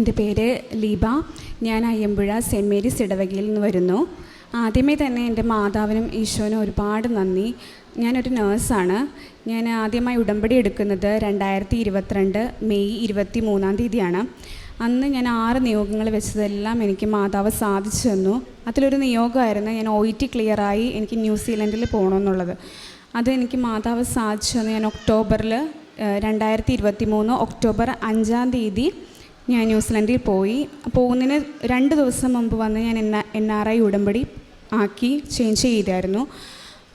എന്റെ പേര് ലീബ. ഞാൻ അയ്യമ്പുഴ സെന്റ് മേരീസ് ഇടവകയിൽ നിന്ന് വരുന്നു. ആദ്യമേ തന്നെ എന്റെ മാതാവിനും ഈശോനും ഒരുപാട് നന്ദി. ഞാനൊരു നേഴ്സാണ്. ഞാൻ ആദ്യമായി ഉടമ്പടി എടുക്കുന്നത് രണ്ടായിരത്തി ഇരുപത്തിരണ്ട് മെയ് ഇരുപത്തി മൂന്നാം തീയതിയാണ്. അന്ന് ഞാൻ ആറ് നിയോഗങ്ങൾ വെച്ചതെല്ലാം എനിക്ക് മാതാവ് സാധിച്ചു തന്നു. അതിലൊരു നിയോഗമായിരുന്നു ഞാൻ ഒ ഇ ടി ക്ലിയറായി എനിക്ക് ന്യൂസിലൻഡിൽ പോകണമെന്നുള്ളത്. അത് എനിക്ക് മാതാവ് സാധിച്ചു തന്നു ഞാൻ ഒക്ടോബറിൽ രണ്ടായിരത്തി ഇരുപത്തി മൂന്ന് ഒക്ടോബർ അഞ്ചാം തീയതി. ഞാൻ ന്യൂസിലൻഡിൽ പോയി. പോകുന്നതിന് രണ്ട് ദിവസം മുമ്പ് വന്ന് ഞാൻ എൻ എൻ ആർ ഐ ഉടമ്പടി ആക്കി ചേഞ്ച് ചെയ്തായിരുന്നു.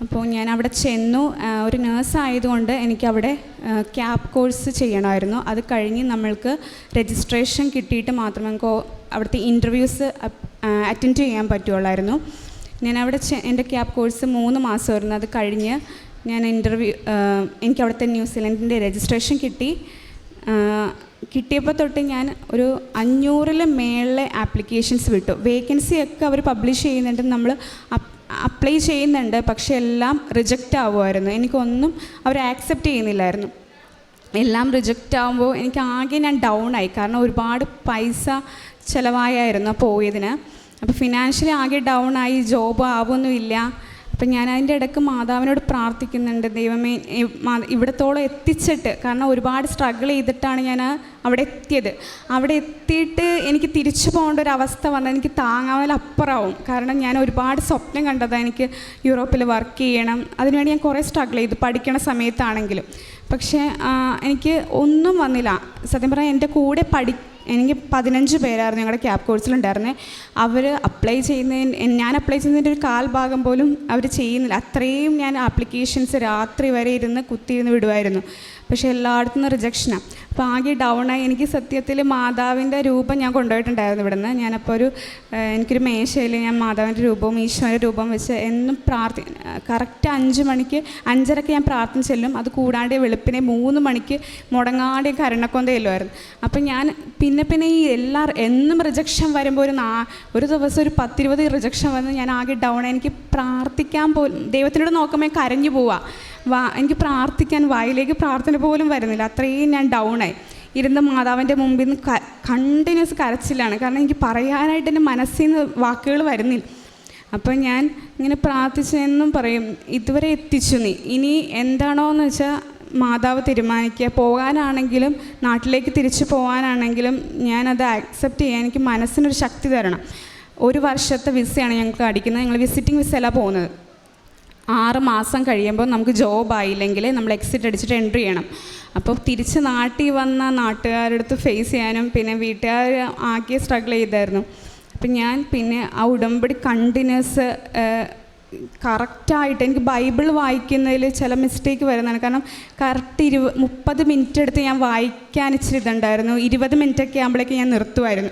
അപ്പോൾ ഞാൻ അവിടെ ചെന്നു. ഒരു നേഴ്സ് ആയതുകൊണ്ട് എനിക്കവിടെ ക്യാബ് കോഴ്സ് ചെയ്യണമായിരുന്നു. അത് കഴിഞ്ഞ് നമ്മൾക്ക് രജിസ്ട്രേഷൻ കിട്ടിയിട്ട് മാത്രമേ നമുക്ക് അവിടുത്തെ ഇന്റർവ്യൂസ് അറ്റൻഡ് ചെയ്യാൻ പറ്റുള്ളായിരുന്നു ഞാൻ അവിടെ എന്റെ ക്യാബ് കോഴ്സ് മൂന്ന് മാസമായിരുന്നു അത് കഴിഞ്ഞ് ഞാൻ ഇന്റർവ്യൂ എനിക്ക് അവിടുത്തെ ന്യൂസിലൻഡിന്റെ രജിസ്ട്രേഷൻ കിട്ടി. കിട്ടിയപ്പോൾ തൊട്ട് ഞാൻ ഒരു അഞ്ഞൂറിൽ മേളിലെ ആപ്ലിക്കേഷൻസ് വിട്ടു. വേക്കൻസി ഒക്കെ അവർ പബ്ലിഷ് ചെയ്യുന്നുണ്ട്. നമ്മൾ അപ്ലൈ ചെയ്യുന്നുണ്ട്. പക്ഷെ എല്ലാം റിജക്റ്റ് ആവുമായിരുന്നു. എനിക്കൊന്നും അവർ ആക്സെപ്റ്റ് ചെയ്യുന്നില്ലായിരുന്നു. എല്ലാം റിജക്റ്റ് ആകുമ്പോൾ എനിക്ക് ആകെ ഞാൻ ഡൗൺ ആയി. കാരണം ഒരുപാട് പൈസ ചിലവായായിരുന്നു പോയതിന്. അപ്പോൾ ഫിനാൻഷ്യലി ആകെ ഡൗൺ ആയി. ജോബ് ആവുമൊന്നുമില്ല അപ്പം ഞാൻ അതിന്റെ ഇടയ്ക്ക് മാതാവിനോട് പ്രാർത്ഥിക്കുന്നുണ്ട് ദൈവമേ ഇവിടത്തോളം എത്തിച്ചിട്ട് കാരണം ഒരുപാട് സ്ട്രഗിൾ ചെയ്തിട്ടാണ് ഞാൻ അവിടെ എത്തിയത്. അവിടെ എത്തിയിട്ട് എനിക്ക് തിരിച്ചു പോകേണ്ട ഒരു അവസ്ഥ വന്നാൽ എനിക്ക് താങ്ങാവുന്ന അപ്പുറമാവും കാരണം ഞാൻ ഒരുപാട് സ്വപ്നം കണ്ടതാണ് എനിക്ക് യൂറോപ്പിൽ വർക്ക് ചെയ്യണം. അതിനുവേണ്ടി ഞാൻ കുറേ സ്ട്രഗിൾ ചെയ്തു പഠിക്കണ സമയത്താണെങ്കിലും. പക്ഷേ എനിക്ക് ഒന്നും വന്നില്ല. സത്യം പറഞ്ഞാൽ എന്റെ കൂടെ പഠി എനിക്ക് പതിനഞ്ച് പേരായിരുന്നു ഞങ്ങളുടെ ക്യാബ് കോഴ്സിലുണ്ടായിരുന്നത് അവർ അപ്ലൈ ചെയ്യുന്നതിന് ഞാൻ അപ്ലൈ ചെയ്യുന്നതിന്റെ ഒരു കാൽ ഭാഗം പോലും അവർ ചെയ്യുന്നില്ല. അത്രയും ഞാൻ ആപ്ലിക്കേഷൻസ് രാത്രി വരെ ഇരുന്ന് കുത്തിയിരുന്ന് വിടുമായിരുന്നു പക്ഷേ എല്ലായിടത്തും നിന്ന് റിജക്ഷനാണ് അപ്പോൾ ആകെ ഡൗണായി എനിക്ക് സത്യത്തിൽ മാതാവിന്റെ രൂപം ഞാൻ കൊണ്ടുപോയിട്ടുണ്ടായിരുന്നു ഇവിടുന്ന്. ഞാനപ്പോൾ ഒരു എനിക്കൊരു മേശയിൽ ഞാൻ മാതാവിന്റെ രൂപവും ഈശോന്റെ രൂപം വെച്ച് എന്നും പ്രാർത്ഥി കറക്റ്റ് അഞ്ച് മണിക്ക് അഞ്ചരക്ക് ഞാൻ പ്രാർത്ഥന ചെല്ലും. അത് കൂടാണ്ട് വെളുപ്പിനെ മൂന്ന് മണിക്ക് മുടങ്ങാടെ കരുണക്കൊന്ത ചെല്ലുമായിരുന്നു അപ്പം ഞാൻ പിന്നെ പിന്നെ ഈ എല്ലാ എന്നും റിജക്ഷൻ വരുമ്പോൾ ഒരു നാ ഒരു ദിവസം ഒരു പത്തിരുപത് റിജക്ഷൻ വന്ന് ഞാൻ ആകെ ഡൗൺ എനിക്ക് പ്രാർത്ഥിക്കാൻ പോലും ദൈവത്തിനോട് നോക്കുമ്പോൾ കരഞ്ഞു പോവാ. വാ എനിക്ക് പ്രാർത്ഥിക്കാൻ വായിലേക്ക് പ്രാർത്ഥന പോലും വരുന്നില്ല. അത്രയും ഞാൻ ഡൗൺ ആയി. ഇരുന്ന് മാതാവിന്റെ മുമ്പിൽ നിന്ന് കണ്ടിന്യൂസ് കരച്ചിലാണ്. കാരണം എനിക്ക് പറയാനായിട്ട് എന്റെ മനസ്സിൽ നിന്ന് വാക്കുകൾ വരുന്നില്ല. അപ്പോൾ ഞാൻ ഇങ്ങനെ പ്രാർത്ഥിച്ചെന്നും പറയും ഇതുവരെ എത്തിച്ചു നീ. ഇനി എന്താണോ എന്ന് വെച്ചാൽ മാതാവ് തീരുമാനിക്കുക. പോകാനാണെങ്കിലും നാട്ടിലേക്ക് തിരിച്ചു പോകാനാണെങ്കിലും ഞാനത് ആക്സെപ്റ്റ് ചെയ്യാൻ എനിക്ക് മനസ്സിനൊരു ശക്തി തരണം. ഒരു വർഷത്തെ വിസയാണ് ഞങ്ങൾക്ക് അടിക്കുന്നത്. ഞങ്ങൾ വിസിറ്റിംഗ് വിസയല്ല പോകുന്നത്. ആറ് മാസം കഴിയുമ്പോൾ നമുക്ക് ജോബ് ആയില്ലെങ്കിൽ നമ്മൾ എക്സിറ്റ് അടിച്ചിട്ട് എൻട്രി ചെയ്യണം. അപ്പോൾ തിരിച്ച് നാട്ടിൽ വന്ന നാട്ടുകാരുടെ അടുത്ത് ഫേസ് ചെയ്യാനും പിന്നെ വീട്ടുകാർ ആകെ സ്ട്രഗിൾ ചെയ്തായിരുന്നു. അപ്പം ഞാൻ പിന്നെ ആ ഉടമ്പടി കണ്ടിന്യൂസ് കറക്റ്റായിട്ട് എനിക്ക് ബൈബിൾ വായിക്കുന്നതിൽ ചില മിസ്റ്റേക്ക് വരുന്നതാണ്. കാരണം കറക്റ്റ് ഇരുപ മുപ്പത് മിനിറ്റ് എടുത്ത് ഞാൻ വായിക്കാൻ ഇച്ചിരി ഇതുണ്ടായിരുന്നു. ഇരുപത് മിനിറ്റൊക്കെ ആകുമ്പോഴേക്കും ഞാൻ നിർത്തുമായിരുന്നു.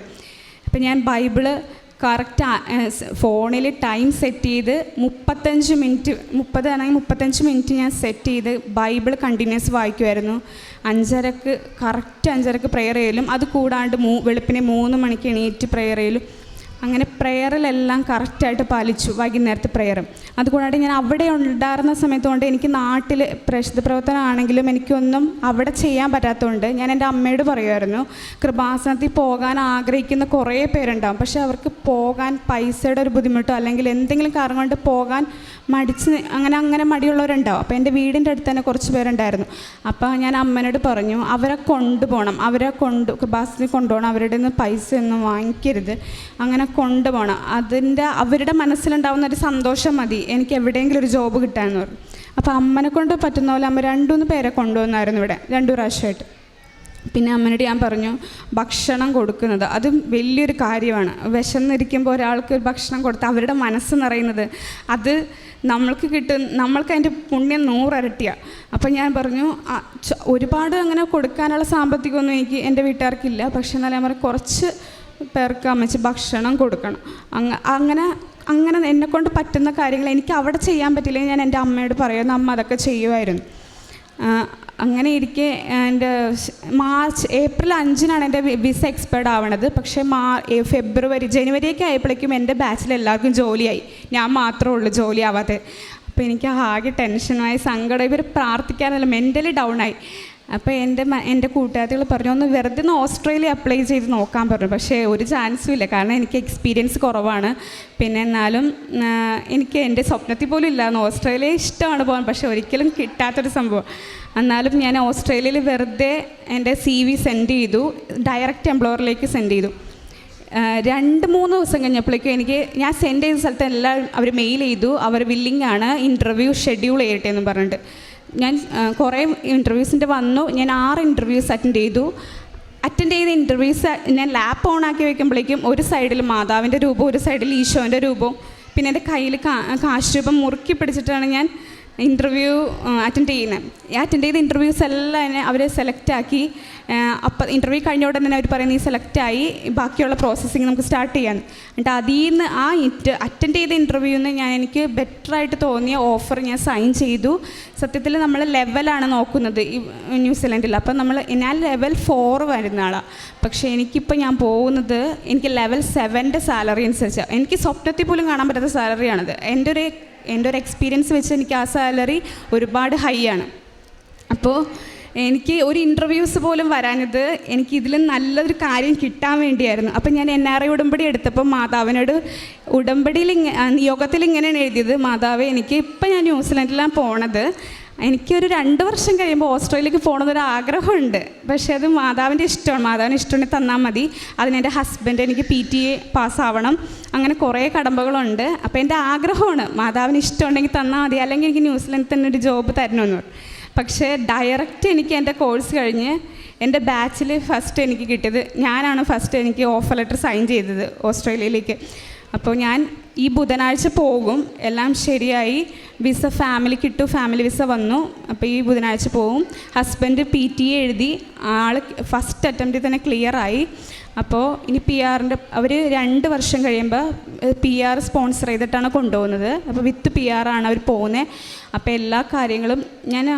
അപ്പം ഞാൻ ബൈബിൾ കറക്റ്റ് ഫോണിൽ ടൈം സെറ്റ് ചെയ്ത് മുപ്പത്തഞ്ച് മിനിറ്റ് മുപ്പത് ആണെങ്കിൽ മുപ്പത്തഞ്ച് മിനിറ്റ് ഞാൻ സെറ്റ് ചെയ്ത് ബൈബിൾ കണ്ടിന്യൂസ് വായിക്കുമായിരുന്നു അഞ്ചരക്ക് കറക്റ്റ് അഞ്ചരക്ക് പ്രെയർ ചെയ്യലും. അത് കൂടാണ്ട് മൂ വെളുപ്പിനെ മൂന്ന് മണിക്ക് എണീറ്റ് പ്രെയർ ചെയ്യലും. അങ്ങനെ പ്രെയറിലെല്ലാം കറക്റ്റായിട്ട് പാലിച്ചു വൈകുന്നേരത്തെ പ്രെയറും. അതുകൂടാതെ ഞാൻ അവിടെ ഉണ്ടായിരുന്ന സമയത്ത് കൊണ്ട് എനിക്ക് നാട്ടിൽ പ്രശുദ്ധ പ്രവർത്തനമാണെങ്കിലും എനിക്കൊന്നും അവിടെ ചെയ്യാൻ പറ്റാത്തതുകൊണ്ട് ഞാൻ എന്റെ അമ്മയോട് പറയുമായിരുന്നു കൃപാസനത്തിൽ പോകാൻ ആഗ്രഹിക്കുന്ന കുറേ പേരുണ്ടാകും പക്ഷേ അവർക്ക് പോകാൻ പൈസയുടെ ഒരു ബുദ്ധിമുട്ടോ അല്ലെങ്കിൽ എന്തെങ്കിലും കാരണം കൊണ്ട് പോകാൻ മടിച്ച് അങ്ങനെ അങ്ങനെ മടിയുള്ളവരുണ്ടാവും. അപ്പോൾ എന്റെ വീടിന്റെ അടുത്ത് തന്നെ കുറച്ച് പേരുണ്ടായിരുന്നു. അപ്പോൾ ഞാൻ അമ്മനോട് പറഞ്ഞു അവരെ കൊണ്ടുപോകണം അവരെ കൊണ്ട് കൃപാസനത്തിൽ കൊണ്ടുപോകണം അവരുടെ നിന്ന് പൈസ ഒന്നും വാങ്ങിക്കരുത്. അങ്ങനെ കൊണ്ടുപോകണം. അതിന്റെ അവരുടെ മനസ്സിലുണ്ടാവുന്ന ഒരു സന്തോഷം മതി. എനിക്ക് എവിടെയെങ്കിലും ഒരു ജോബ് കിട്ടാമെന്ന് പറഞ്ഞു. അപ്പോൾ അമ്മനെ കൊണ്ട് പറ്റുന്ന പോലെ അമ്മ രണ്ടുമൂന്ന് പേരെ കൊണ്ടുവന്നായിരുന്നു ഇവിടെ രണ്ടു പ്രാവശ്യമായിട്ട്. പിന്നെ അമ്മനോട് ഞാൻ പറഞ്ഞു ഭക്ഷണം കൊടുക്കുന്നത് അതും വലിയൊരു കാര്യമാണ്. വിശന്നിരിക്കുമ്പോൾ ഒരാൾക്ക് ഒരു ഭക്ഷണം കൊടുത്ത് അവരുടെ മനസ്സ് നിറയുന്നത്. അത് നമ്മൾക്ക് കിട്ടും നമ്മൾക്ക് അതിന്റെ പുണ്യം നൂറരട്ടിയാണ് അപ്പം ഞാൻ പറഞ്ഞു ഒരുപാട് അങ്ങനെ കൊടുക്കാനുള്ള സാമ്പത്തികമൊന്നും എനിക്ക് എന്റെ വീട്ടുകാർക്കില്ല. പക്ഷേ എന്നാലും ഞാൻ പറഞ്ഞു കുറച്ച് പേർക്ക് അമ്മച്ച് ഭക്ഷണം കൊടുക്കണം. അങ്ങ അങ്ങനെ അങ്ങനെ എന്നെക്കൊണ്ട് പറ്റുന്ന കാര്യങ്ങൾ എനിക്ക് അവിടെ ചെയ്യാൻ പറ്റില്ലെങ്കിൽ ഞാൻ എന്റെ അമ്മയോട് പറയുന്നു അമ്മ അതൊക്കെ ചെയ്യുമായിരുന്നു. അങ്ങനെ ഇരിക്കെ എന്റെ മാർച്ച് ഏപ്രിൽ അഞ്ചിനാണ് എന്റെ വിസ എക്സ്പയർഡ് ആവണത്. പക്ഷേ മാ ഫെബ്രുവരി ജനുവരിയൊക്കെ ആയപ്പോഴേക്കും എന്റെ ബാച്ചിൽ എല്ലാവർക്കും ജോലിയായി. ഞാൻ മാത്രമേ ഉള്ളൂ ജോലി ആവാതെ. അപ്പോൾ എനിക്ക് ആകെ ടെൻഷനായി സങ്കടം. ഇവർ പ്രാർത്ഥിക്കാനല്ല മെന്റലി ഡൗൺ ആയി അപ്പോൾ എന്റെ എന്റെ കൂട്ടുകാരികൾ പറഞ്ഞു ഒന്ന് വെറുതെ ഒന്ന് ഓസ്ട്രേലിയ അപ്ലൈ ചെയ്ത് നോക്കാൻ പറഞ്ഞു. പക്ഷേ ഒരു ചാൻസും ഇല്ല. കാരണം എനിക്ക് എക്സ്പീരിയൻസ് കുറവാണ്. പിന്നെ എന്നാലും എനിക്ക് എന്റെ സ്വപ്നത്തിൽ പോലും ഇല്ലായിരുന്നു. ഓസ്ട്രേലിയ ഇഷ്ടമാണ് പോകാൻ പക്ഷേ ഒരിക്കലും കിട്ടാത്തൊരു സംഭവം. എന്നാലും ഞാൻ ഓസ്ട്രേലിയയിൽ വെറുതെ എന്റെ സി വി സെൻഡ് ചെയ്തു. ഡയറക്റ്റ് എംപ്ലോയറിലേക്ക് സെൻഡ് ചെയ്തു. രണ്ട് മൂന്ന് ദിവസം കഴിഞ്ഞപ്പോഴേക്കും എനിക്ക് ഞാൻ സെൻഡ് ചെയ്ത സ്ഥലത്ത് എല്ലാം അവർ മെയിൽ ചെയ്തു. അവർ വില്ലിംഗ് ആണ് ഇന്റർവ്യൂ ഷെഡ്യൂൾ ചെയ്യട്ടെ എന്ന് പറഞ്ഞിട്ട്. ഞാൻ കുറേ ഇന്റർവ്യൂസിന്റെ വന്നു. ഞാൻ ആറ് ഇന്റർവ്യൂസ് അറ്റൻഡ് ചെയ്തു. അറ്റൻഡ് ചെയ്ത ഇന്റർവ്യൂസ് ഞാൻ ലാപ്പ് ഓൺ ആക്കി വെക്കുമ്പോഴേക്കും ഒരു സൈഡിൽ മാതാവിന്റെ രൂപം ഒരു സൈഡിൽ ഈശോന്റെ രൂപവും പിന്നെ എന്റെ കയ്യിൽ കാശ് രൂപം മുറുക്കി പിടിച്ചിട്ടാണ് ഞാൻ ഇന്റർവ്യൂ അറ്റൻഡ് ചെയ്യുന്നത് ഈ അറ്റൻഡ് ചെയ്ത ഇന്റർവ്യൂസ് എല്ലാം തന്നെ അവരെ സെലക്ട് ആക്കി. അപ്പം ഇന്റർവ്യൂ കഴിഞ്ഞ ഉടനെ തന്നെ അവർ പറയുന്നത് ഈ സെലക്ട് ആയി. ബാക്കിയുള്ള പ്രോസസ്സിങ് നമുക്ക് സ്റ്റാർട്ട് ചെയ്യാൻ. എന്നിട്ട് അതിൽ നിന്ന് ആ അറ്റൻഡ് ചെയ്ത ഇന്റർവ്യൂന്ന് ഞാൻ എനിക്ക് ബെറ്ററായിട്ട് തോന്നിയ ഓഫർ ഞാൻ സൈൻ ചെയ്തു. സത്യത്തിൽ നമ്മൾ ലെവലാണ് നോക്കുന്നത് ഈ ന്യൂസിലൻഡിൽ അപ്പം നമ്മൾ ഞാൻ ലെവൽ ഫോർ വരുന്ന ആളാണ് പക്ഷേ എനിക്കിപ്പോൾ ഞാൻ പോകുന്നത് എനിക്ക് ലെവൽ സെവന്റെ സാലറി അനുസരിച്ച്. എനിക്ക് സ്വപ്നത്തിൽ പോലും കാണാൻ പറ്റാത്ത സാലറിയാണത് എന്റെ ഒരു എന്റെ ഒരു എക്സ്പീരിയൻസ് വെച്ച് എനിക്ക് ആ സാലറി ഒരുപാട് ഹൈ ആണ്. അപ്പോൾ എനിക്ക് ഒരു ഇന്റർവ്യൂസ് പോലും വരാനത് എനിക്ക് ഇതിൽ നല്ലൊരു കാര്യം കിട്ടാൻ വേണ്ടിയായിരുന്നു. അപ്പം ഞാൻ എൻ ആർ ഐ ഉടമ്പടി എടുത്തപ്പോൾ മാതാവിനോട് ഉടമ്പടിയിൽ നിയോഗത്തിൽ ഇങ്ങനെയാണ് എഴുതിയത്. മാതാവ് എനിക്ക് ഇപ്പം ഞാൻ ന്യൂസിലാൻഡിലാണ് പോണത്. എനിക്കൊരു രണ്ട് വർഷം കഴിയുമ്പോൾ ഓസ്ട്രേലിയക്ക് പോകണമെന്നൊരു ആഗ്രഹമുണ്ട് പക്ഷേ അത് മാതാവിന്റെ ഇഷ്ടമാണ്. മാതാവിന് ഇഷ്ടമുണ്ടെങ്കിൽ തന്നാൽ മതി. അതിന് എന്റെ ഹസ്ബൻഡ് എനിക്ക് പി ടി എ പാസ്സാവണം. അങ്ങനെ കുറേ കടമ്പകളുണ്ട്. അപ്പോൾ എന്റെ ആഗ്രഹമാണ്. മാതാവിന് ഇഷ്ടമുണ്ടെങ്കിൽ തന്നാൽ മതി. അല്ലെങ്കിൽ എനിക്ക് ന്യൂസിലാൻഡിൽ തന്നെ ഒരു ജോബ് തരണമെന്ന്. പക്ഷേ ഡയറക്റ്റ് എനിക്ക് എന്റെ കോഴ്സ് കഴിഞ്ഞ് എന്റെ ബാച്ചിൽ ഫസ്റ്റ് എനിക്ക് കിട്ടിയത് ഞാനാണ് ഫസ്റ്റ് എനിക്ക് ഓഫർ ലെറ്റർ സൈൻ ചെയ്തത് ഓസ്ട്രേലിയയിലേക്ക്. അപ്പോൾ ഞാൻ ഈ ബുധനാഴ്ച പോകും. എല്ലാം ശരിയായി. വിസ ഫാമിലി കിട്ടു ഫാമിലി വിസ വന്നു. അപ്പോൾ ഈ ബുധനാഴ്ച പോകും. ഹസ്ബൻഡ് പി ടി എഴുതി. ആൾ ഫസ്റ്റ് അറ്റംപ്റ്റിൽ തന്നെ ക്ലിയറായി അപ്പോൾ ഇനി പി ആറിന്റെ അവർ രണ്ട് വർഷം കഴിയുമ്പോൾ പി ആർ സ്പോൺസർ ചെയ്തിട്ടാണ് കൊണ്ടുപോകുന്നത്. അപ്പോൾ വിത്ത് പി ആറാണ് അവർ പോകുന്നത് അപ്പോൾ എല്ലാ കാര്യങ്ങളും ഞാൻ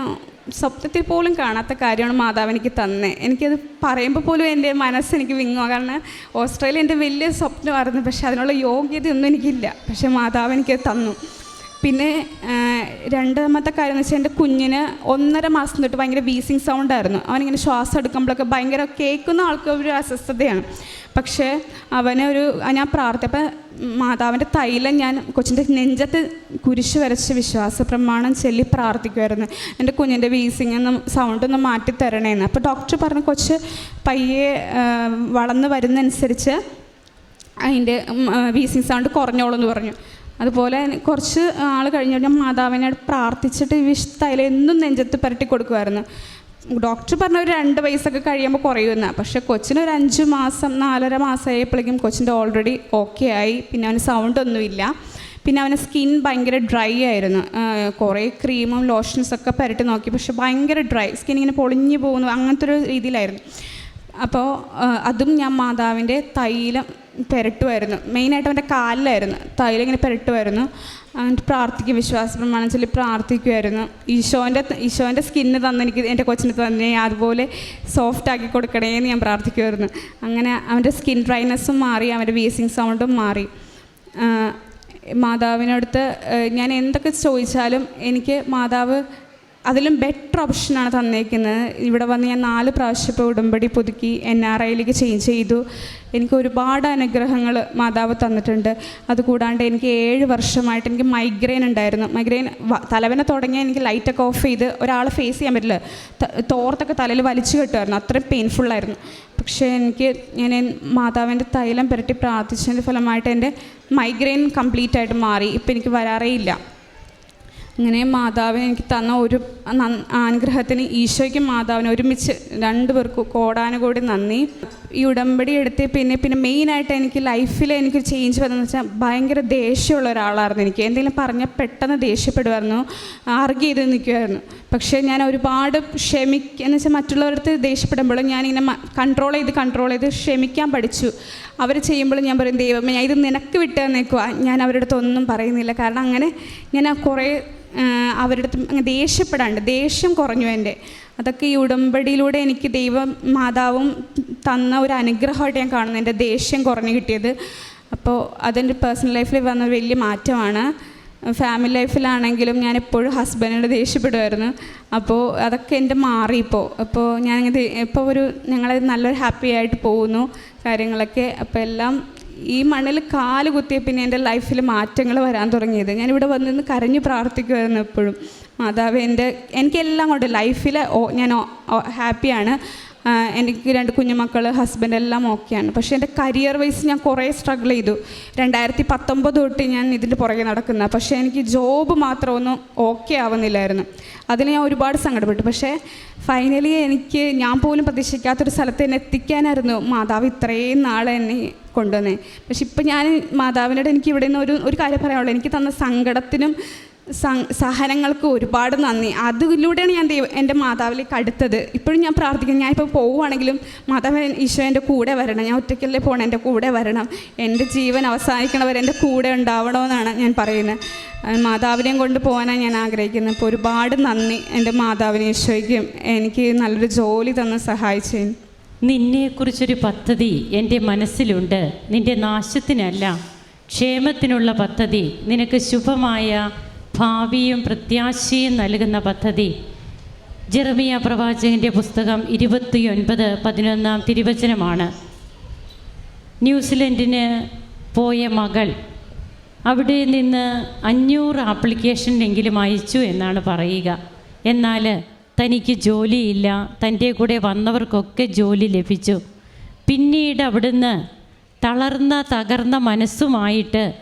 സ്വപ്നത്തിൽ പോലും കാണാത്ത കാര്യമാണ് മാതാവ് എനിക്ക് തന്നെ. എനിക്കത് പറയുമ്പോൾ പോലും എന്റെ മനസ്സെനിക്ക് വിങ്ങുക കാരണം ഓസ്ട്രേലിയ എന്റെ വലിയ സ്വപ്നമായിരുന്നു. പക്ഷേ അതിനുള്ള യോഗ്യതയൊന്നും എനിക്കില്ല. പക്ഷേ മാതാവ് എനിക്ക് തന്നു. പിന്നെ രണ്ടാമത്തെ കാര്യം എന്ന് വെച്ചാൽ എന്റെ കുഞ്ഞിന് ഒന്നര മാസം തൊട്ട് ഭയങ്കര വീസിങ് സൗണ്ട് ആയിരുന്നു. അവനിങ്ങനെ ശ്വാസം എടുക്കുമ്പോഴൊക്കെ ഭയങ്കര കേൾക്കുന്ന ആൾക്ക് ഒരു അസ്വസ്ഥതയാണ്. പക്ഷേ അവനെ ഒരു ഞാൻ പ്രാർത്ഥിച്ചപ്പോൾ മാതാവിന്റെ തൈലം ഞാൻ കൊച്ചിന്റെ നെഞ്ചത്ത് കുരിശ് വരച്ച് വിശ്വാസ പ്രമാണം ചൊല്ലി പ്രാർത്ഥിക്കുമായിരുന്നു എന്റെ കുഞ്ഞിന്റെ വീസിങ് ഒന്ന് സൗണ്ട് ഒന്ന് മാറ്റി തരണേന്ന്. അപ്പോൾ ഡോക്ടർ പറഞ്ഞു കൊച്ച് പയ്യെ വളർന്നു വരുന്നതനുസരിച്ച് അതിന്റെ വീസിങ് സൗണ്ട് കുറഞ്ഞോളൂ എന്ന് പറഞ്ഞു. അതുപോലെ കുറച്ച് ആൾ കഴിഞ്ഞ് കഴിഞ്ഞാൽ മാതാവിനോട് പ്രാർത്ഥിച്ചിട്ട് ഈ വിഷത്തൈല എന്നും നെഞ്ചത്ത് പുരട്ടി കൊടുക്കുമായിരുന്നു. ഡോക്ടർ പറഞ്ഞ ഒരു രണ്ട് വയസ്സൊക്കെ കഴിയുമ്പോൾ കുറയുമെന്ന്. പക്ഷേ കൊച്ചിന് ഒരു അഞ്ച് മാസം നാലര മാസം ആയപ്പോഴേക്കും കൊച്ചിന്റെ ഓൾറെഡി ഓക്കെ ആയി. പിന്നെ അവന് സൗണ്ട് ഒന്നുമില്ല പിന്നെ അവന്റെ സ്കിൻ ഭയങ്കര ഡ്രൈ ആയിരുന്നു. കുറേ ക്രീമും ലോഷൻസൊക്കെ പുരട്ടി നോക്കി. പക്ഷെ ഭയങ്കര ഡ്രൈ. സ്കിൻ ഇങ്ങനെ പൊളിഞ്ഞു പോകുന്നു. അങ്ങനത്തെ ഒരു രീതിയിലായിരുന്നു. അപ്പോൾ അതും ഞാൻ മാതാവിന്റെ തൈലം പുരട്ടുമായിരുന്നു. മെയിനായിട്ട് അവന്റെ കാലിലായിരുന്നു. തൈലം ഇങ്ങനെ പുരട്ടുമായിരുന്നു. എന്നിട്ട് പ്രാർത്ഥിക്കും വിശ്വാസ പ്രമാണം ചൊല്ലി പ്രാർത്ഥിക്കുമായിരുന്നു. ഈശോന്റെ ഈശോന്റെ സ്കിന്ന് തന്നെ എനിക്ക് എന്റെ കൊച്ചിന് തന്നെ അതുപോലെ സോഫ്റ്റ് ആക്കി കൊടുക്കണേ എന്ന് ഞാൻ പ്രാർത്ഥിക്കുമായിരുന്നു. അങ്ങനെ അവന്റെ സ്കിൻ ഡ്രൈനെസ്സും മാറി അവന്റെ വീസിങ് സൗണ്ടും മാറി. മാതാവിനടുത്ത് ഞാൻ എന്തൊക്കെ ചോദിച്ചാലും എനിക്ക് മാതാവ് അതിലും ബെറ്റർ ഓപ്ഷനാണ് തന്നേക്കുന്നത്. ഇവിടെ വന്ന് ഞാൻ നാല് പ്രാവശ്യം ഇപ്പോൾ ഉടമ്പടി പുതുക്കി എൻ ആർ ഐയിലേക്ക് ചേഞ്ച് ചെയ്തു. എനിക്ക് ഒരുപാട് അനുഗ്രഹങ്ങൾ മാതാവ് തന്നിട്ടുണ്ട്. അതുകൂടാണ്ട് എനിക്ക് ഏഴ് വർഷമായിട്ട് എനിക്ക് മൈഗ്രെയിൻ ഉണ്ടായിരുന്നു. മൈഗ്രെയിൻ തലവനെ തുടങ്ങിയാൽ എനിക്ക് ലൈറ്റൊക്കെ ഓഫ് ചെയ്ത് ഒരാളെ ഫേസ് ചെയ്യാൻ പറ്റില്ല. തോർത്തൊക്കെ തലയിൽ വലിച്ചു കെട്ടുമായിരുന്നു. അത്രയും പെയിൻഫുള്ളായിരുന്നു പക്ഷേ എനിക്ക് ഞാൻ മാതാവിന്റെ തൈലം പുരട്ടി പ്രാർത്ഥിച്ചതിന്റെ ഫലമായിട്ട് എന്റെ മൈഗ്രെയിൻ കംപ്ലീറ്റ് ആയിട്ട് മാറി. ഇപ്പം എനിക്ക് വരാറേ ഇല്ല. അങ്ങനെ മാതാവിന് എനിക്ക് തന്ന ഒരു അനുഗ്രഹത്തിന് ഈശോയ്ക്കും മാതാവിന് ഒരുമിച്ച് രണ്ടുപേർക്കും കോടാനുകൂടി നന്ദി. ഈ ഉടമ്പടി എടുത്ത് പിന്നെ പിന്നെ മെയിനായിട്ട് എനിക്ക് ലൈഫിൽ എനിക്ക് ചേഞ്ച് വന്നതെന്ന് വെച്ചാൽ ഭയങ്കര ദേഷ്യമുള്ള ഒരാളായിരുന്നു എനിക്ക്. എന്തെങ്കിലും പറഞ്ഞാൽ പെട്ടെന്ന് ദേഷ്യപ്പെടുമായിരുന്നു ആർഗ്യ ചെയ്ത് നിൽക്കുമായിരുന്നു പക്ഷേ ഞാൻ ഒരുപാട് ക്ഷമിക്കുക എന്ന് വെച്ചാൽ മറ്റുള്ളവരടുത്ത് ദേഷ്യപ്പെടുമ്പോഴും ഞാനിങ്ങനെ കൺട്രോൾ ചെയ്ത് കൺട്രോൾ ചെയ്ത് ക്ഷമിക്കാൻ പഠിച്ചു. അവർ ചെയ്യുമ്പോൾ ഞാൻ പറയും ദൈവമേ ഞാൻ ഇത് നിനക്ക് വിട്ട് തന്നേക്കുക ഞാൻ അവരുടെ അടുത്ത് ഒന്നും പറയുന്നില്ല. കാരണം അങ്ങനെ ഞാൻ കുറേ അവരുടെ അടുത്ത് ദേഷ്യപ്പെടാണ്ട് ദേഷ്യം കുറഞ്ഞു എന്റെ. അതൊക്കെ ഈ ഉടമ്പടിയിലൂടെ എനിക്ക് ദൈവം മാതാവും തന്ന ഒരു അനുഗ്രഹമായിട്ട് ഞാൻ കാണുന്നു. എന്റെ ദേഷ്യം കുറഞ്ഞു കിട്ടിയത്. അപ്പോൾ അതെന്റെ പേഴ്സണൽ ലൈഫിൽ വന്ന വലിയ മാറ്റമാണ്. ഫാമിലി ലൈഫിലാണെങ്കിലും ഞാൻ എപ്പോഴും ഹസ്ബൻഡിനോട് ദേഷ്യപ്പെടുമായിരുന്നു. അപ്പോൾ അതൊക്കെ എന്റെ മാറി ഇപ്പോൾ. അപ്പോൾ ഞാൻ ഇപ്പോൾ ഒരു ഞങ്ങൾ നല്ലൊരു ഹാപ്പി ആയിട്ട് പോകുന്നു. കാര്യങ്ങളൊക്കെ. അപ്പോൾ എല്ലാം ഈ മണ്ണിൽ കാൽ കുത്തിയ പിന്നെ എന്റെ ലൈഫിൽ മാറ്റങ്ങൾ വരാൻ തുടങ്ങിയത്. ഞാനിവിടെ വന്നിരുന്ന് കരഞ്ഞ് പ്രാർത്ഥിക്കുമായിരുന്നു എപ്പോഴും. മാതാവ് എന്റെ എനിക്കെല്ലാം കൊണ്ട് ലൈഫിൽ ഞാൻ ഹാപ്പിയാണ്. എനിക്ക് രണ്ട് കുഞ്ഞുമക്കൾ ഹസ്ബൻഡ് എല്ലാം ഓക്കെയാണ് പക്ഷേ എന്റെ കരിയർ വൈസ് ഞാൻ കുറേ സ്ട്രഗിൾ ചെയ്തു. രണ്ടായിരത്തി പത്തൊമ്പത് തൊട്ട് ഞാൻ ഇതിന്റെ പുറകെ നടക്കുന്ന പക്ഷേ എനിക്ക് ജോബ് മാത്രമൊന്നും ഓക്കെ ആവുന്നില്ലായിരുന്നു. അതിൽ ഞാൻ ഒരുപാട് സങ്കടപ്പെട്ടു. പക്ഷേ ഫൈനലി എനിക്ക് ഞാൻ പോലും പ്രതീക്ഷിക്കാത്തൊരു സ്ഥലത്ത് എന്നെ എത്തിക്കാനായിരുന്നു മാതാവ് ഇത്രയും നാളെ എന്നെ കൊണ്ടുവന്നേ. പക്ഷെ ഇപ്പം ഞാൻ മാതാവിനോട് എനിക്ക് ഇവിടെ നിന്ന് ഒരു ഒരു കാര്യം പറയാനുള്ളൂ. എനിക്ക് തന്ന സങ്കടത്തിനും സഹനങ്ങൾക്ക് ഒരുപാട് നന്ദി. അതിലൂടെയാണ് ഞാൻ ദൈവം എന്റെ മാതാവിലേക്ക് അടുത്തത്. ഇപ്പോഴും ഞാൻ പ്രാർത്ഥിക്കുന്നു. ഞാനിപ്പോൾ പോവുകയാണെങ്കിലും മാതാവ് ഈശോ എന്റെ കൂടെ വരണം. ഞാൻ ഒറ്റയ്ക്കല്ലേ പോകണം എന്റെ കൂടെ വരണം. എന്റെ ജീവൻ അവസാനിക്കണവർ എന്റെ കൂടെ ഉണ്ടാവണമെന്നാണ് ഞാൻ പറയുന്നത്. മാതാവിനെയും കൊണ്ട് പോകാനാണ് ഞാൻ ആഗ്രഹിക്കുന്നത്. അപ്പോൾ ഒരുപാട് നന്ദി എന്റെ മാതാവിനെ ഈശോയ്ക്കും. എനിക്ക് നല്ലൊരു ജോലി തന്ന് സഹായിച്ചതിന്. നിന്നെക്കുറിച്ചൊരു പദ്ധതി എന്റെ മനസ്സിലുണ്ട്. നിന്റെ നാശത്തിനല്ല ക്ഷേമത്തിനുള്ള പദ്ധതി. നിനക്ക് ശുഭമായ ഭാവിയും പ്രത്യാശയും നൽകുന്ന പദ്ധതി. ജെറമിയ പ്രവാചകന്റെ പുസ്തകം ഇരുപത്തി ഒൻപത് പതിനൊന്നാം തിരുവചനമാണ്. ന്യൂസിലൻഡിന് പോയ മകൾ അവിടെ നിന്ന് അഞ്ഞൂറ് ആപ്ലിക്കേഷനെങ്കിലും അയച്ചു എന്നാണ് പറയുക. എന്നാൽ തനിക്ക് ജോലിയില്ല തന്റെ കൂടെ വന്നവർക്കൊക്കെ ജോലി ലഭിച്ചു. പിന്നീട് അവിടുന്ന് തളർന്ന തകർന്ന മനസ്സുമായിട്ട്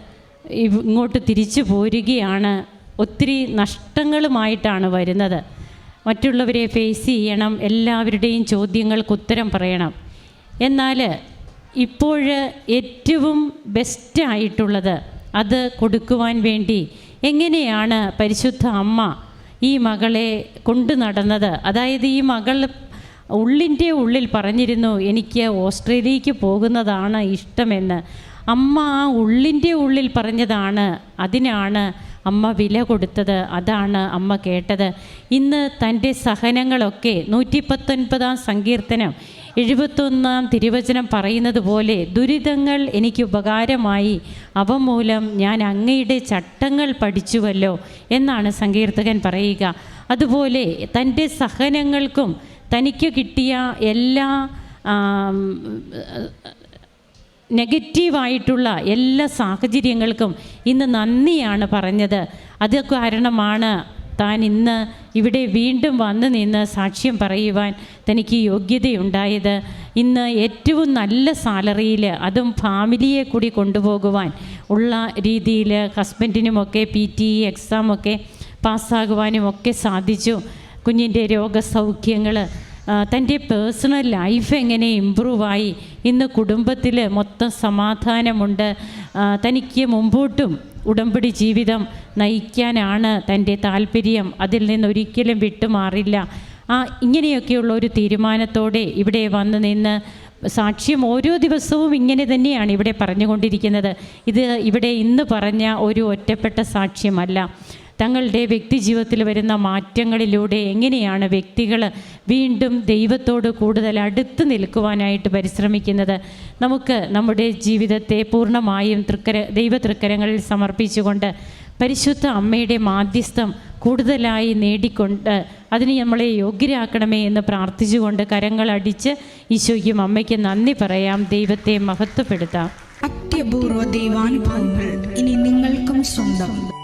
ഇങ്ങോട്ട് തിരിച്ചു പോരുകയാണ് ഒത്തിരി നഷ്ടങ്ങളുമായിട്ടാണ് വരുന്നത്. മറ്റുള്ളവരെ ഫേസ് ചെയ്യണം എല്ലാവരുടെയും ചോദ്യങ്ങൾക്ക് ഉത്തരം പറയണം. എന്നാൽ ഇപ്പോൾ ഏറ്റവും ബെസ്റ്റായിട്ടുള്ളത് അത് കൊടുക്കുവാൻ വേണ്ടി എങ്ങനെയാണ് പരിശുദ്ധ അമ്മ ഈ മകളെ കൊണ്ടു നടന്നത്? അതായത് ഈ മകൾ ഉള്ളിന്റെ ഉള്ളിൽ പറഞ്ഞിരുന്നു എനിക്ക് ഓസ്ട്രേലിയക്ക് പോകുന്നതാണ് ഇഷ്ടമെന്ന്. അമ്മ ആ ഉള്ളിന്റെ ഉള്ളിൽ പറഞ്ഞതാണ് അതിനാണ് അമ്മ വില കൊടുത്തത് അതാണ് അമ്മ കേട്ടത്. ഇന്ന് തന്റെ സഹനങ്ങളൊക്കെ നൂറ്റി പത്തൊൻപതാം സങ്കീർത്തനം എഴുപത്തൊന്നാം തിരുവചനം പറയുന്നത് പോലെ ദുരിതങ്ങൾ എനിക്ക് ഉപകാരമായി. അവ മൂലം ഞാൻ അങ്ങയുടെ ചട്ടങ്ങൾ പഠിച്ചുവല്ലോ എന്നാണ് സങ്കീർത്തകൻ പറയുക. അതുപോലെ തന്റെ സഹനങ്ങൾക്കും തനിക്ക് കിട്ടിയ എല്ലാ നെഗറ്റീവായിട്ടുള്ള എല്ലാ സാഹചര്യങ്ങൾക്കും ഇന്ന് നന്ദിയാണ് പറഞ്ഞത്. അത് കാരണമാണ് താൻ ഇന്ന് ഇവിടെ വീണ്ടും വന്നു നിന്ന് സാക്ഷ്യം പറയുവാൻ തനിക്ക് യോഗ്യതയുണ്ടായത്. ഇന്ന് ഏറ്റവും നല്ല സാലറിയിൽ അതും ഫാമിലിയെ കൂടി കൊണ്ടുപോകുവാൻ ഉള്ള രീതിയിൽ ഹസ്ബൻഡിനുമൊക്കെ പി ടി ഇ എക്സാമൊക്കെ പാസ്സാകുവാനും ഒക്കെ സാധിച്ചു. കുഞ്ഞിന്റെ രോഗസൗഖ്യങ്ങൾ തന്റെ പേഴ്സണൽ ലൈഫ് എങ്ങനെ ഇമ്പ്രൂവായി ഇന്ന് കുടുംബത്തിൽ മൊത്തം സമാധാനമുണ്ട്. തനിക്ക് മുമ്പോട്ടും ഉടമ്പടി ജീവിതം നയിക്കാനാണ് തന്റെ താല്പര്യം. അതിൽ നിന്നൊരിക്കലും വിട്ടുമാറില്ല. ആ ഇങ്ങനെയൊക്കെയുള്ള ഒരു തീരുമാനത്തോടെ ഇവിടെ വന്ന് നിന്ന് സാക്ഷ്യം ഓരോ ദിവസവും ഇങ്ങനെ തന്നെയാണ് ഇവിടെ പറഞ്ഞുകൊണ്ടിരിക്കുന്നത്. ഇത് ഇവിടെ ഇന്ന് പറഞ്ഞ ഒരു ഒറ്റപ്പെട്ട സാക്ഷ്യമല്ല. തങ്ങളുടെ വ്യക്തിജീവിതത്തിൽ വരുന്ന മാറ്റങ്ങളിലൂടെ എങ്ങനെയാണ് വ്യക്തികൾ വീണ്ടും ദൈവത്തോട് കൂടുതൽ അടുത്ത് നിൽക്കുവാനായിട്ട് പരിശ്രമിക്കുന്നത്? നമുക്ക് നമ്മുടെ ജീവിതത്തെ പൂർണമായും തൃക്കര ദൈവ തൃക്കരങ്ങളിൽ സമർപ്പിച്ചുകൊണ്ട് പരിശുദ്ധ അമ്മയുടെ മാധ്യസ്ഥം കൂടുതലായി നേടിക്കൊണ്ട് അതിന് നമ്മളെ യോഗ്യരാക്കണമേ എന്ന് പ്രാർത്ഥിച്ചുകൊണ്ട് കരങ്ങളടിച്ച് ഈശോയ്ക്കും അമ്മയ്ക്ക് നന്ദി പറയാം. ദൈവത്തെ മഹത്വപ്പെടുത്താം. അത്യപൂർവ ദൈവാനുഭവങ്ങൾ ഇനി നിങ്ങൾക്കും സ്വന്തം.